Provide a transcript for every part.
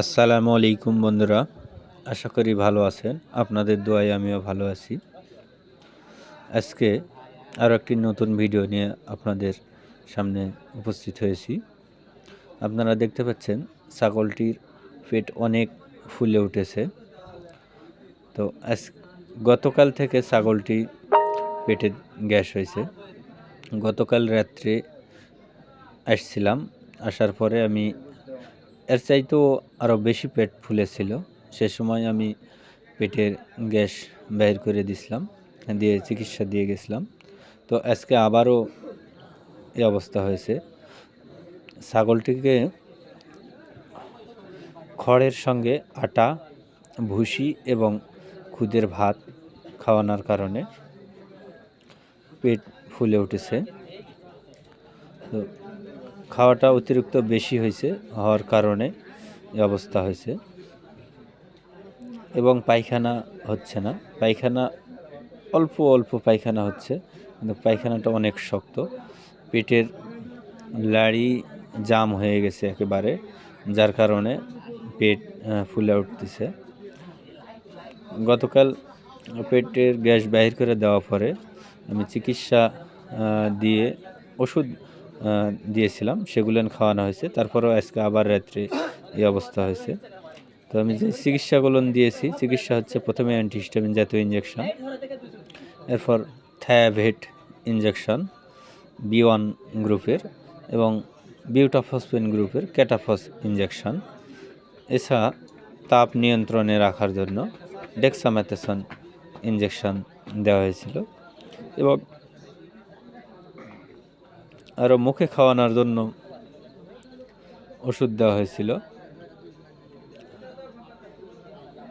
আসসালামু আলাইকুম বন্ধুরা, আশা করি ভালো আছেন। আপনাদের দোয়ায় আমিও ভালো আছি। আজকে আরও একটি নতুন ভিডিও নিয়ে আপনাদের সামনে উপস্থিত হয়েছি। আপনারা দেখতে পাচ্ছেন, ছাগলটির পেট অনেক ফুলে উঠেছে। তো আজ গতকাল থেকে ছাগলটি পেটে গ্যাস হয়েছে। গতকাল রাত্রে আসছিলাম, আসার পরে আমি এর চাইতেও আরও বেশি পেট ফুলেছিল সে সময় আমি পেটের গ্যাস বের করে দিছিলাম, দিয়ে চিকিৎসা দিয়ে গেছিলাম। তো আজকে আবারও এই অবস্থা হয়েছে। ছাগলটিকে খড়ের সঙ্গে আটা, ভুসি এবং খুদের ভাত খাওয়ানোর কারণে পেট ফুলে উঠেছে। তো খাওয়াটা অতিরিক্ত বেশি হয়েছে, হওয়ার কারণে অবস্থা হয়েছে। এবং পায়খানা হচ্ছে না। পায়খানা, অল্প অল্প পায়খানা হচ্ছে, কিন্তু পায়খানাটা অনেক শক্ত। পেটের লাড়ি জাম হয়ে গেছে একেবারে, যার কারণে পেট ফুলে উঠতেছে। গতকাল পেটের গ্যাস বাহির করে দেওয়ার পরে আমি চিকিৎসা দিয়ে ওষুধ দিয়েছিলাম, সেগুলো খাওয়ানো হয়েছে। তারপরেও আজকে আবার রাত্রে এই অবস্থা হয়েছে। তো আমি যে চিকিৎসাগুলো দিয়েছি, চিকিৎসা হচ্ছে প্রথমে অ্যান্টিহিস্টামিন জাতীয় ইঞ্জেকশন এরপর থায়াভেট ইঞ্জেকশন বি ওয়ান গ্রুপের এবং বিউটাফসফিন গ্রুপের ক্যাটাফস ইঞ্জেকশন এছাড়া তাপ নিয়ন্ত্রণে রাখার জন্য ডেক্সামেথাসন ইঞ্জেকশন দেওয়া হয়েছিল। এবং আরও মুখে খাওয়ানোর জন্য ওষুধ দেওয়া হয়েছিল।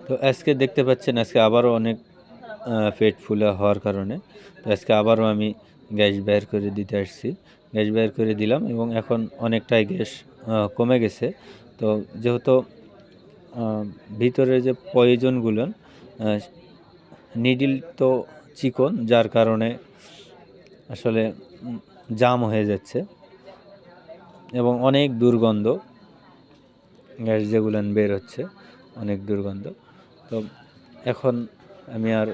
তো আজকে দেখতে পাচ্ছেন, আজকে আবারও অনেক পেট ফুলে হওয়ার কারণে। তো আজকে আবারও আমি গ্যাস বের করে দিতে আসছি। গ্যাস বের করে দিলাম এবং এখন অনেকটাই গ্যাস কমে গেছে। তো যেহেতু ভিতরে যে প্রয়োজনগুলো নিডিল তো চিকন, যার কারণে আসলে জাম হয়ে যাচ্ছে এবং অনেক দুর্গন্ধ গ্যাস যেগুলো বের হচ্ছে অনেক দুর্গন্ধ। তো এখন আমি আর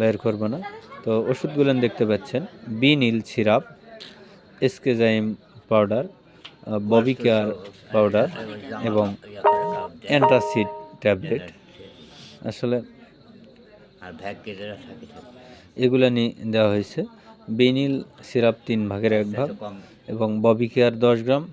বের করব না। তো ওষুধগুলো দেখতে পাচ্ছেন বি নীল সিরাপ এসকেজাইম পাউডার ববি কেয়ার পাউডার এবং অ্যান্টাসিড ট্যাবলেট। আসলে এগুলো নিয়ে দেওয়া হয়েছে। বিনিল সিরাপ তিন ভাগের এক ভাগ এবং ববি কেয়ার দশ গ্রাম।